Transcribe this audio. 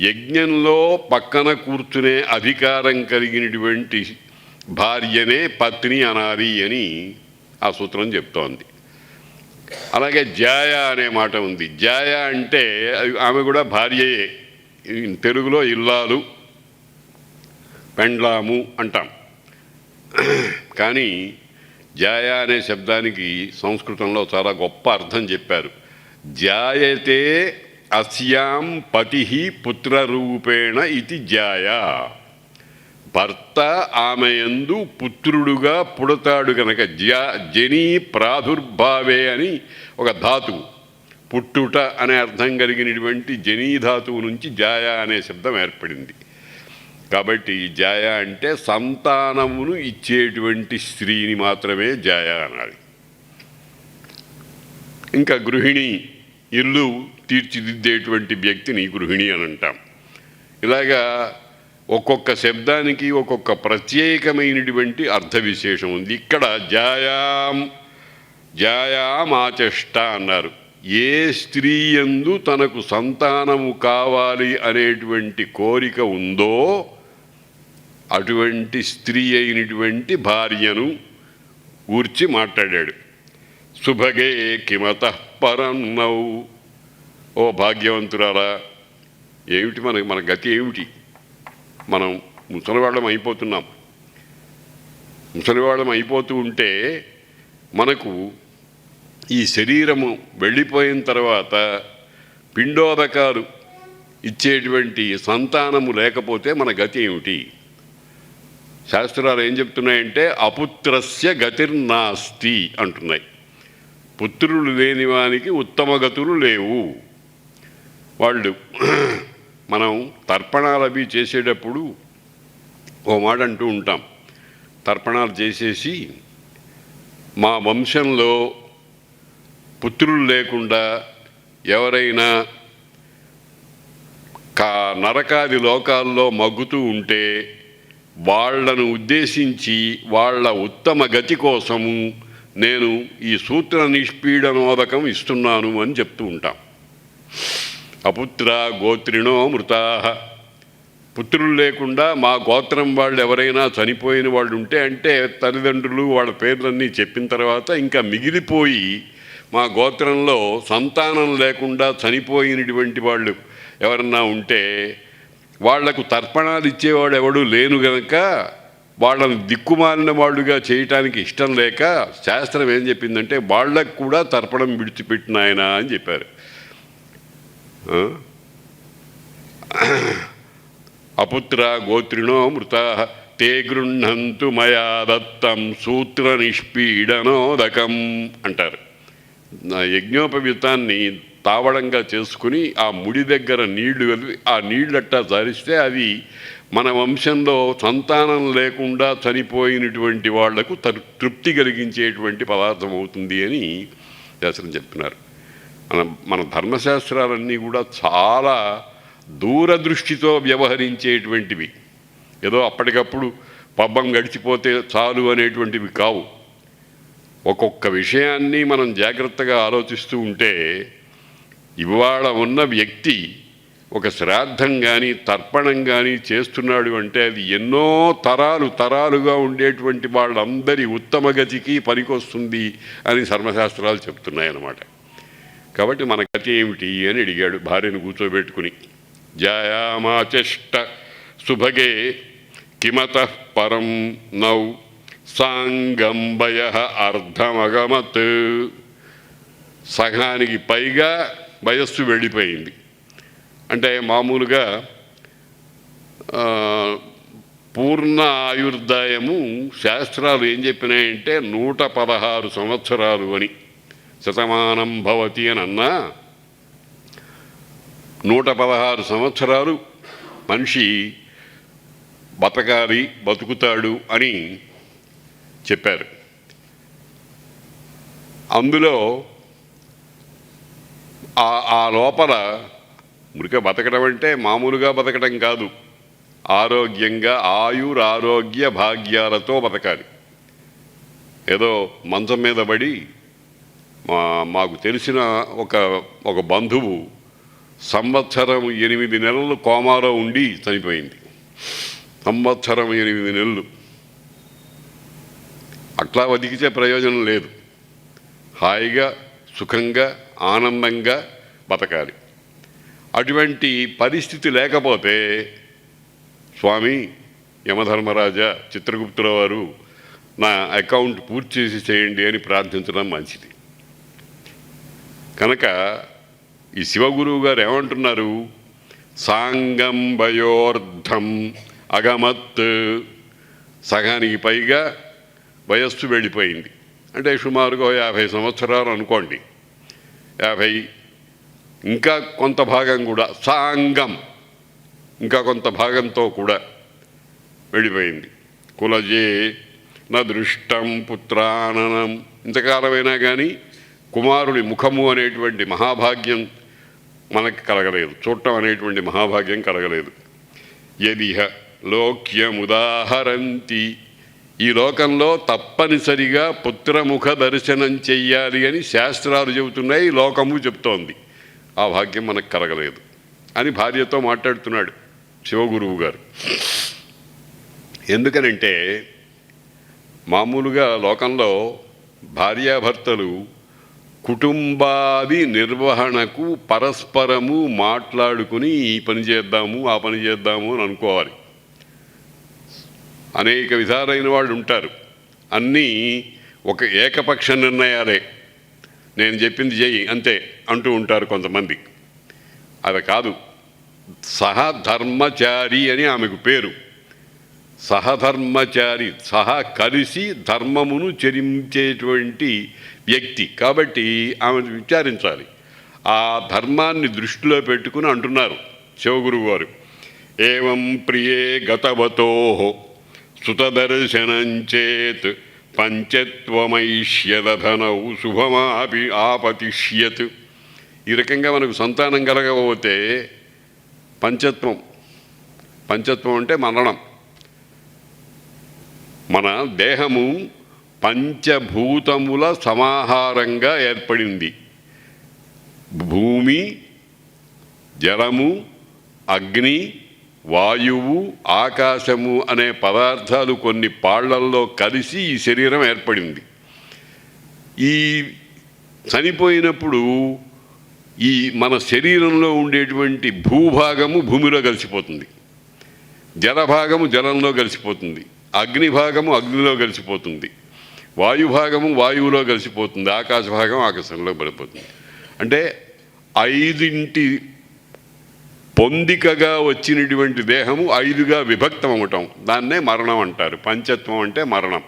యజ్ఞంలో పక్కన కూర్చునే అధికారం కలిగినటువంటి భార్యనే పత్ని అనాలి అని ఆ సూత్రం చెప్తోంది. అలాగే జాయ అనే మాట ఉంది. జాయ అంటే ఆమె కూడా భార్యయే. తెలుగులో ఇల్లాలు పెండ్లాము అంటాం. కానీ జాయ అనే శబ్దానికి సంస్కృతంలో చాలా గొప్ప అర్థం చెప్పారు. జాయతే అస్యాం పతి పుత్రరూపేణ ఇది జాయ. భర్త ఆమె యందు పుత్రుడుగా పుడతాడు గనక జ్యా జనీ ప్రాదుర్భావే అని ఒక ధాతువు. పుట్టుట అనే అర్థం కలిగినటువంటి జనీ ధాతువు నుంచి జాయ అనే శబ్దం ఏర్పడింది. కాబట్టి జాయ అంటే సంతానమును ఇచ్చేటువంటి స్త్రీని మాత్రమే జాయ అనాలి. ఇంకా గృహిణి ఇల్లు తీర్చిదిద్దేటువంటి వ్యక్తిని గృహిణి అని అంటాం. ఇలాగా ఒక్కొక్క శబ్దానికి ఒక్కొక్క ప్రత్యేకమైనటువంటి అర్థ విశేషం ఉంది. ఇక్కడ జాయాం జాయామాచష్ట అన్నారు. ఏ స్త్రీ యందు తనకు సంతానము కావాలి అనేటువంటి కోరిక ఉందో అటువంటి స్త్రీ అయినటువంటి భార్యను గూర్చి మాట్లాడాడు. శుభగే కిమత పరన్నౌ. ఓ భాగ్యవంతురారా ఏమిటి మన మన గతి ఏమిటి? మనం ముసలివాళ్ళం అయిపోతున్నాం. ముసలివాళ్ళం అయిపోతూ ఉంటే మనకు ఈ శరీరము వెళ్ళిపోయిన తర్వాత పిండోదకాలు ఇచ్చేటువంటి సంతానము లేకపోతే మన గతి ఏమిటి? శాస్త్రాలు ఏం చెప్తున్నాయంటే అపుత్రస్య గతిర్నాస్తి అంటున్నాయి. పుత్రులు లేని వానికి ఉత్తమ గతులు లేవు. వాళ్ళు మనం తర్పణాలు అవి చేసేటప్పుడు ఓ మాట అంటూ ఉంటాం. తర్పణాలు చేసేసి మా వంశంలో పుత్రులు లేకుండా ఎవరైనా కా నరకాది లోకాల్లో మగ్గుతూ ఉంటే వాళ్ళను ఉద్దేశించి వాళ్ళ ఉత్తమ గతి కోసము నేను ఈ సూత్ర నిష్పీడనోదకం ఇస్తున్నాను అని చెప్తూ ఉంటాం. అపుత్ర గోత్రిణో మృతా. పుత్రులు లేకుండా మా గోత్రం వాళ్ళు ఎవరైనా చనిపోయిన వాళ్ళు ఉంటే అంటే తల్లిదండ్రులు వాళ్ళ పేర్లన్నీ చెప్పిన తర్వాత ఇంకా మిగిలిపోయి మా గోత్రంలో సంతానం లేకుండా చనిపోయినటువంటి వాళ్ళు ఎవరన్నా ఉంటే వాళ్ళకు తర్పణాలు ఇచ్చేవాడు ఎవడు లేను గనక వాళ్ళని దిక్కుమాలిన వాళ్ళుగా చేయటానికి ఇష్టం లేక శాస్త్రం ఏం చెప్పిందంటే వాళ్ళకు కూడా తర్పణం విడిచిపెట్టిన ఆయన అని చెప్పారు. అపుత్ర గోత్రిణో మృత తే గృహంతు మయా దత్తం సూత్ర నిష్పీడనోదకం అంటారు. నా యజ్ఞోపవీతాన్ని తావడంగా చేసుకుని ఆ ముడి దగ్గర నీళ్ళు కలిపి ఆ నీళ్ళట్టా జారిస్తే అది మన వంశంలో సంతానం లేకుండా చనిపోయినటువంటి వాళ్ళకు తృ- తృప్తి కలిగించేటువంటి పదార్థం అవుతుంది అని శాస్త్రం చెప్తున్నారు. మన మన ధర్మశాస్త్రాలన్నీ కూడా చాలా దూరదృష్టితో వ్యవహరించేటువంటివి. ఏదో అప్పటికప్పుడు పబ్బం గడిచిపోతే చాలు అనేటువంటివి కావు. ఒక్కొక్క విషయాన్ని మనం జాగ్రత్తగా ఆలోచిస్తూ ఉంటే ఇవాళ ఉన్న వ్యక్తి ఒక శ్రాద్ధం కానీ తర్పణం కానీ చేస్తున్నాడు అంటే అది ఎన్నో తరాలు తరాలుగా ఉండేటువంటి వాళ్ళందరి ఉత్తమ గతికి పనికొస్తుంది అని ధర్మశాస్త్రాలు చెప్తున్నాయన్నమాట. కాబట్టి మన గతి ఏమిటి అని అడిగాడు భార్యను కూర్చోబెట్టుకుని. జాయామాచష్ట సుభగే కిమత పరం నౌ సాంగంబయ అర్ధమగమత్. సగానికి పైగా వయస్సు వెళ్ళిపోయింది. అంటే మామూలుగా పూర్ణ ఆయుర్దాయము శాస్త్రాలు ఏం చెప్పినాయంటే నూట పదహారు సంవత్సరాలు అని. శతమానం భవతి అని అన్నా నూట పదహారు సంవత్సరాలు మనిషి బతకాలి బతుకుతాడు అని చెప్పారు. అందులో ఆ ఆ లోపల మురిక బతకడం అంటే మామూలుగా బతకడం కాదు. ఆరోగ్యంగా ఆయురారోగ్య భాగ్యాలతో బతకాలి. ఏదో మంచం మీద పడి మా మాకు తెలిసిన ఒక ఒక బంధువు సంవత్సరం ఎనిమిది నెలలు కోమాలో ఉండి చనిపోయింది. సంవత్సరం ఎనిమిది నెలలు. అట్లా బతికితే ప్రయోజనం లేదు. హాయిగా సుఖంగా ఆనందంగా బతకాలి. అటువంటి పరిస్థితి లేకపోతే స్వామి యమధర్మరాజా చిత్రగుప్తుల వారు నా అకౌంట్ పూర్తి చేసి చేయండి అని ప్రార్థించడం మంచిది. కనుక ఈ శివగురువు గారు ఏమంటున్నారు? సాంగం వయోర్ధం అగమత్. సగానికి పైగా వయస్సు వెళ్ళిపోయింది. అంటే సుమారుగా యాభై సంవత్సరాలు అనుకోండి. యాభై ఇంకా కొంత భాగం కూడా సాంగం. ఇంకా కొంత భాగంతో కూడా వెళ్ళిపోయింది. కులజే నా దృష్టం పుత్రాననం. ఇంతకాలమైనా కానీ కుమారుడి ముఖము అనేటువంటి మహాభాగ్యం మనకి కలగలేదు. చూడటం అనేటువంటి మహాభాగ్యం కలగలేదు. యదిహ లోక్యముదాహరంతి. ఈ లోకంలో తప్పనిసరిగా పుత్రముఖ దర్శనం చెయ్యాలి అని శాస్త్రాలు చెబుతున్నాయి లోకము చెప్తోంది. ఆ భాగ్యం మనకు కలగలేదు అని భార్యతో మాట్లాడుతున్నాడు శివగురువు గారు. ఎందుకనంటే మామూలుగా లోకంలో భార్యాభర్తలు కుటుంబాది నిర్వహణకు పరస్పరము మాట్లాడుకుని ఈ పని చేద్దాము ఆ పని చేద్దాము అని అనుకోవాలి. అనేక విధాలైన వాళ్ళు ఉంటారు. అన్నీ ఒక ఏకపక్ష నిర్ణయాలే. నేను చెప్పింది చెయ్యి అంతే అంటూ ఉంటారు కొంతమంది. అది కాదు. సహధర్మచారి అని ఆమెకు పేరు. సహధర్మచారి సహా కలిసి ధర్మమును చరించేటువంటి వ్యక్తి. కాబట్టి ఆమె విచారించాలి. ఆ ధర్మాన్ని దృష్టిలో పెట్టుకుని అంటున్నారు శివగురువు గారు ఏం ప్రియే గతవతో సుతదర్శనం చేత్ పంచత్వమైష్యదనౌ శుభమాపి ఆపతిష్యత్. ఈ రకంగా మనకు సంతానం కలగకపోతే పంచత్వం. పంచత్వం అంటే మరణం. మన దేహము పంచభూతముల సమాహారంగా ఏర్పడింది. భూమి జలము అగ్ని వాయువు ఆకాశము అనే పదార్థాలు కొన్ని పాళ్ళల్లో కలిసి ఈ శరీరం ఏర్పడింది. ఈ చనిపోయినప్పుడు ఈ మన శరీరంలో ఉండేటువంటి భూభాగము భూమిలో కలిసిపోతుంది. జలభాగము జలంలో కలిసిపోతుంది. అగ్ని భాగము అగ్నిలో కలిసిపోతుంది. వాయు భాగము వాయువులో కలిసిపోతుంది. ఆకాశ భాగం ఆకాశంలో పడిపోతుంది. అంటే ఐదింటి పొందికగా వచ్చినటువంటి దేహము ఐదుగా విభక్తం అవటం దాన్నే మరణం అంటారు. పంచత్వం అంటే మరణం.